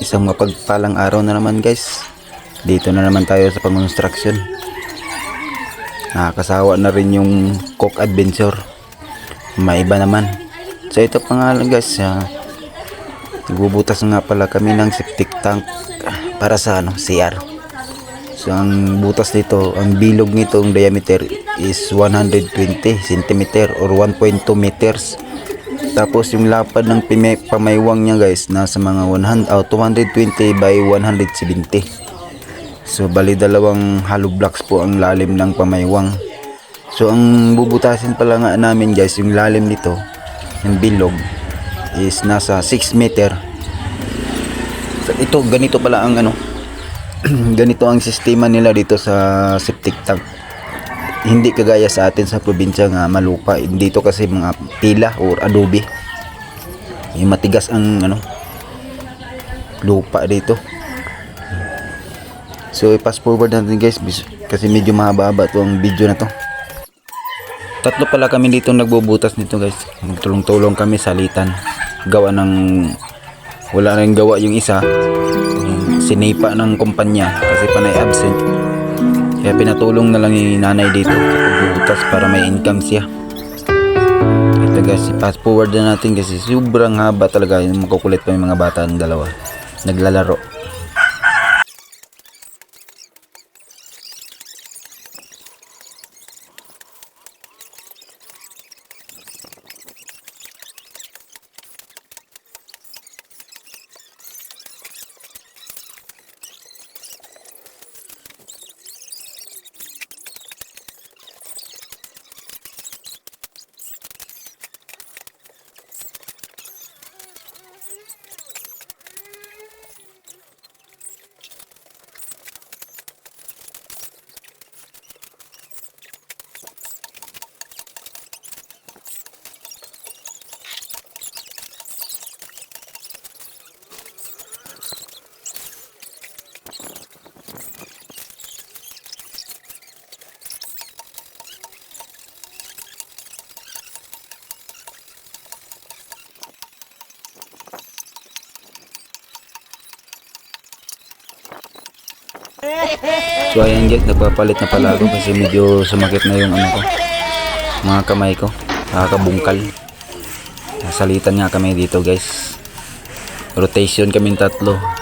Isang mapagpalang araw na naman guys. Dito na naman tayo sa pang-construction. Nakakasawa na rin yung cook adventure. Maiba naman. So ito pa nga lang guys. Nagbubutas nga pala kami ng septic tank para sa ano, CR. So ang butas nito, ang bilog nitong diameter is 120 cm or 1.2 meters. Tapos yung lapad ng pime, pamaywang niya guys, nasa mga 100, oh, 220 by 170. So bali dalawang hollow blocks po ang lalim ng pamaywang. So ang bubutasin pala nga namin guys, yung lalim nito, yung bilog, is nasa 6 meter. So ito, ganito pala ang ano, ganito ang sistema nila dito sa septic tank hindi kagaya sa atin sa probinsya nga malupa dito kasi mga pila or adobe yung matigas ang ano lupa dito. So i-pass forward natin guys kasi medyo mahaba-haba to ang video na to. Tatlo pala kami dito nagbubutas nito guys. Magtulong-tulong kami salitan gawa ng wala rin gawa yung isa. Sinipa ng kumpanya kasi panay absent. Kaya pinatulong na lang ni nanay dito. Pagbubutas para may income siya ito guys fast forward na natin kasi sobrang haba talaga yung makukulit pa yung mga bata ng dalawa. Naglalaro So ayan guys, nagpapalit na pala ako kasi medyo sumakit na yung ano ko. Mga kamay ko. Nakakabungkal. Nasalitan nga kami dito guys. Rotation kami tatlo.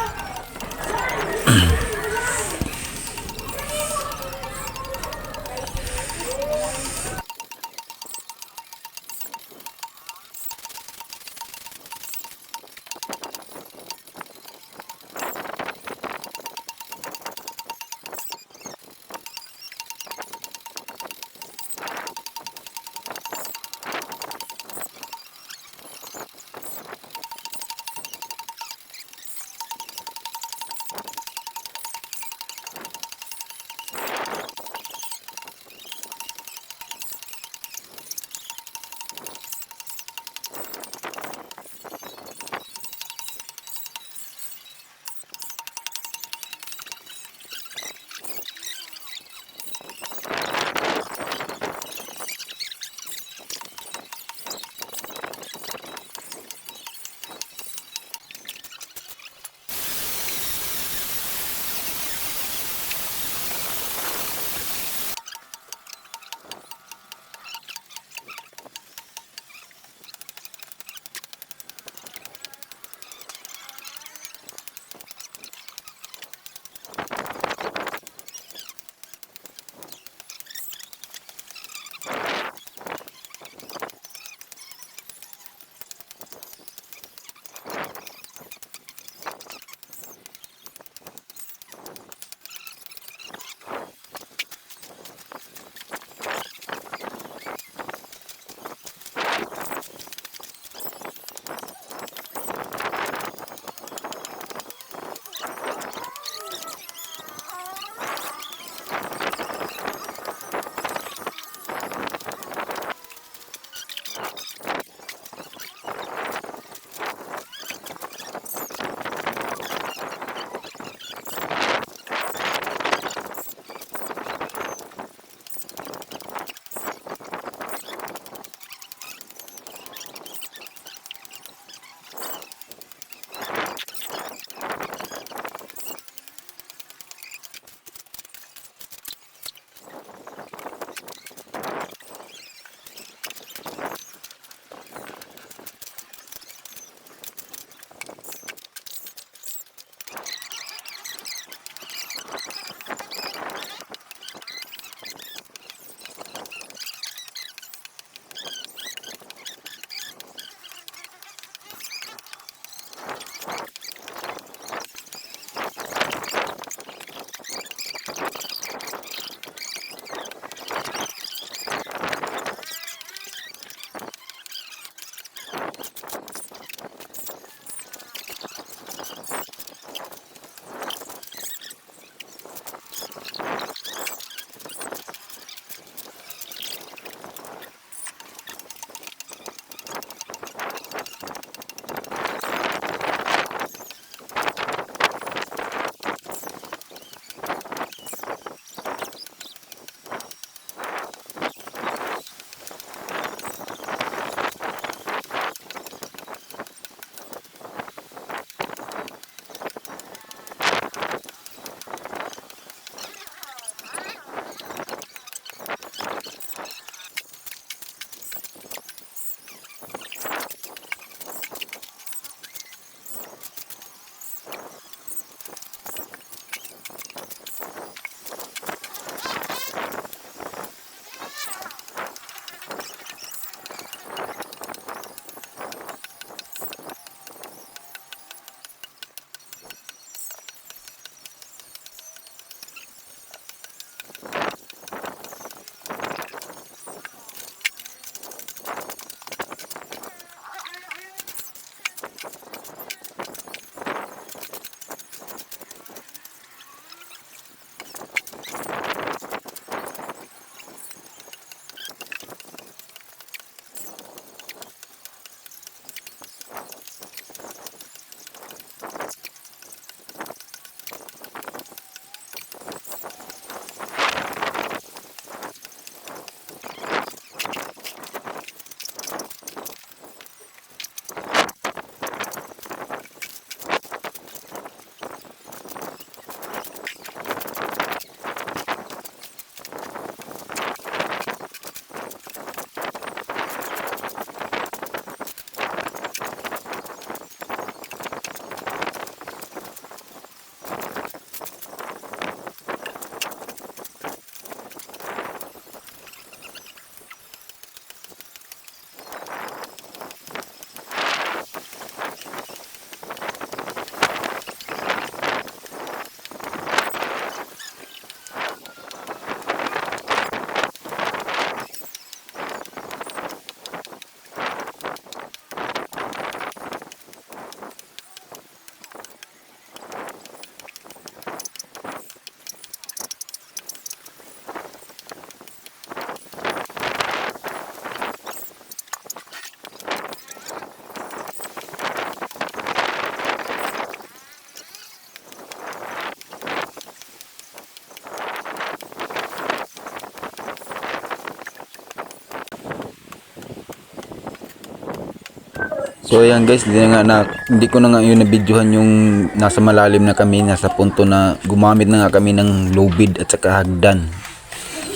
So ayan guys, hindi, nga na, hindi ko na nga yun nabidyohan yung nasa malalim na kami, nasa punto na gumamit na nga kami ng low bid at saka hagdan.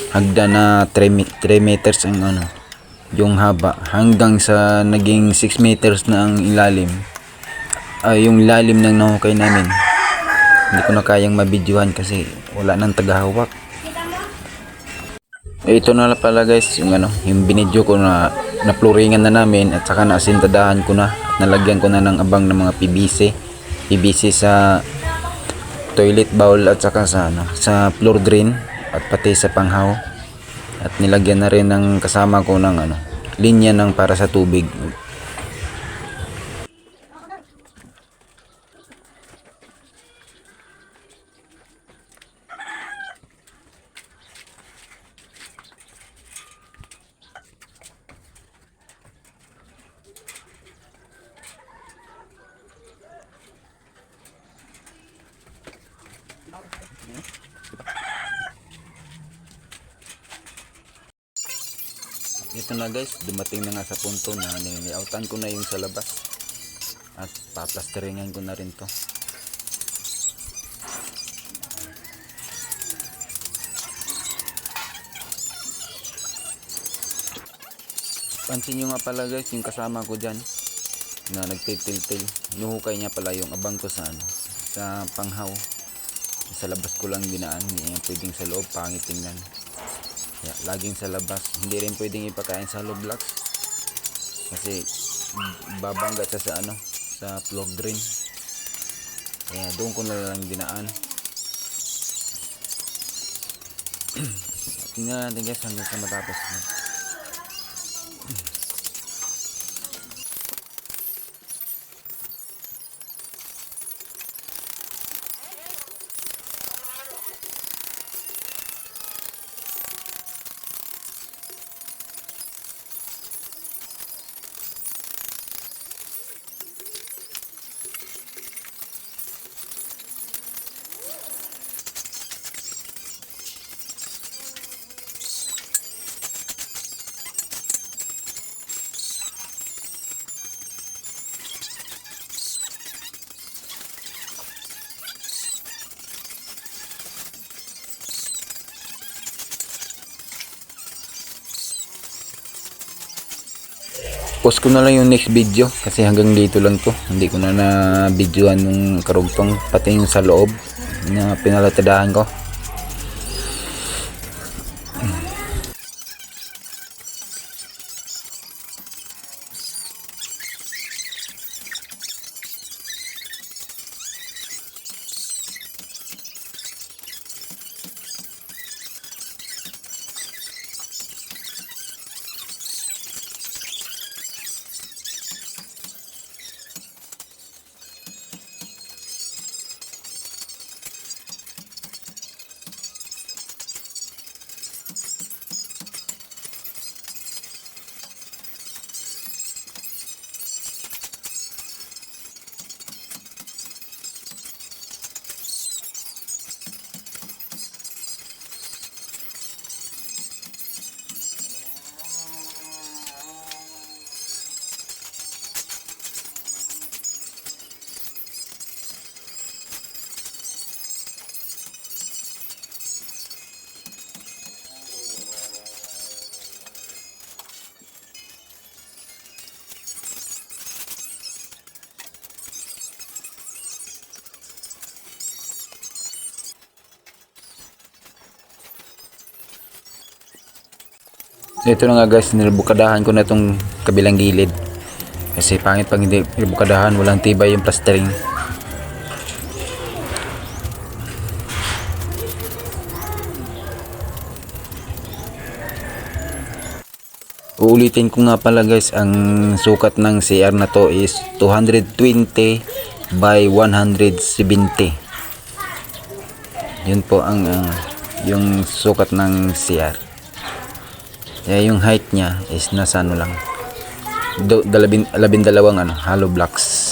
Hagdan na 3, me- 3 meters ang ano, yung haba hanggang sa naging 6 meters na ang ilalim. Ay, yung lalim ng nahukay namin. Hindi ko na kayang mabidyohan kasi wala nang tagahawak. Eh, ito na pala guys, yung ano, yung binidyo ko na napluringan na namin at saka naasintadahan ko na at nalagyan ko na ng abang ng mga PVC. PVC sa toilet bowl at saka sa ano, sa floor drain at pati sa panghaw. At nilagyan na rin ng kasama ko ng ano, linya ng para sa tubig. Ito na guys, dumating na nga sa punto na niliautan ko na yung sa labas. At paplasteringan ko na rin to. Pansin nyo nga pala guys, yung kasama ko dyan na nagtitil-til. Nuhukay niya pala yung abang ko sa ano, sa panghaw. Sa labas ko lang dinaan, hindi pwedeng sa loob, pangit tingnan. Kaya, laging sa labas. Hindi rin pwedeng ipakain sa hollow blocks. Kasi babangga siya sa ano, sa floor drain. Kaya doon ko na lang dinaan. Tingnan natin guys hanggang sa matapos. Post ko na lang yung next video kasi hanggang dito lang to. Hindi ko na na videoan yung karugtong pati yung sa loob na pinalatadahan ko Ito na nga guys, nilbukadahan ko na itong kabilang gilid. Kasi pangit pag hindi nilbukadahan, walang tibay yung plastering. Uulitin ko nga pala guys, ang sukat ng CR na to is 220 by 170. Yun po ang ang yung sukat ng CR. Kaya yung height niya is nasa ano lang. Do, dalabin, labindalawang ano, hollow blocks.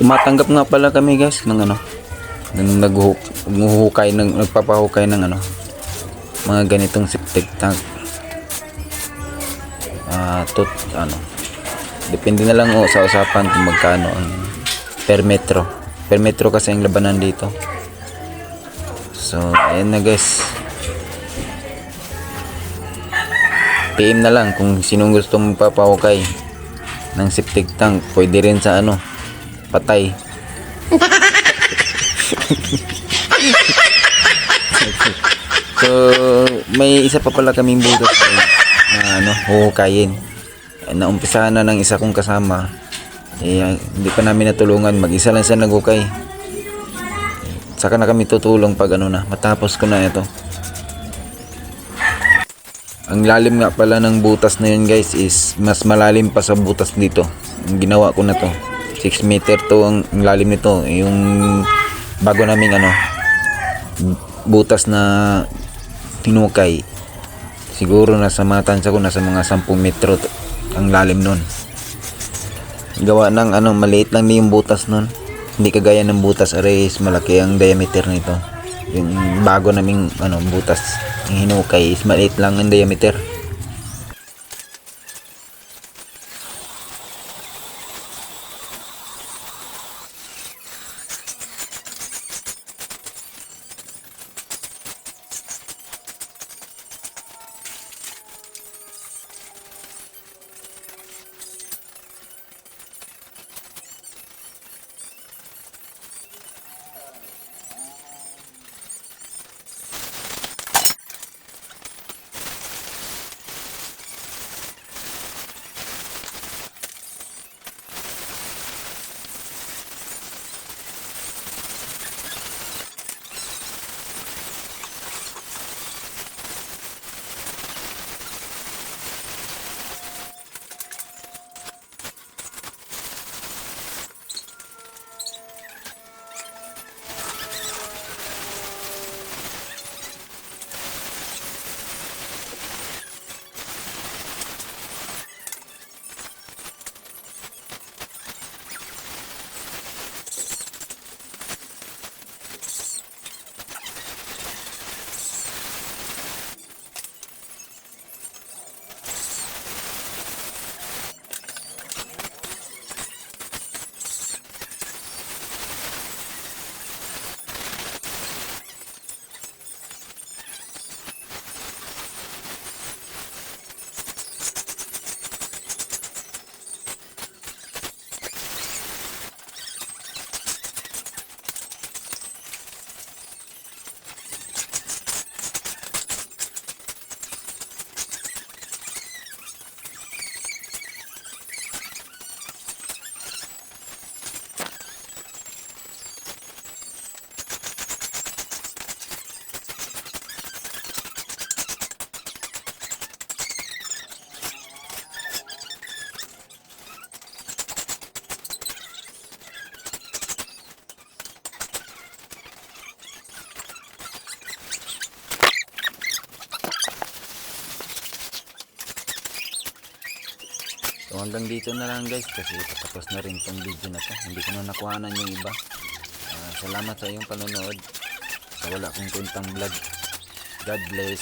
Tumatanggap nga pala kami guys ng ano ng naghuhukay ng nagpapahukay ng ano mga ganitong septic tank. Ah tot ano depende na lang oh, sa usapan kung magkano ang per metro. Per metro kasi ang labanan dito. So ayan na guys. PM na lang kung sinong gusto magpapahukay ng septic tank. Pwede rin sa ano patay. So may isa pa pala kaming butas na ano huhukayin. Naumpisahan na ng isa kong kasama. Eh, hindi pa namin natulungan. Mag isa lang siya naghukay. Saka na kami tutulong pag ano na matapos ko na ito. Ang lalim nga pala ng butas na yun guys is mas malalim pa sa butas dito. Ang ginawa ko na to 6 meter to ang ang lalim nito. Yung bago naming ano butas na tinukay. Siguro nasa mga tansya ko nasa mga 10 metro to- ang lalim nun. Gawa ng ano maliit lang yung butas nun. Hindi kagaya ng butas ares malaki ang diameter nito. Yung bago naming ano butas yung hinukay is maliit lang ang diameter So hanggang dito na lang guys kasi patapos na rin tong video na to. Hindi ko na nakuhanan yung iba. Ah, salamat sa iyong panonood. Sa wala kong kwentang vlog. God bless.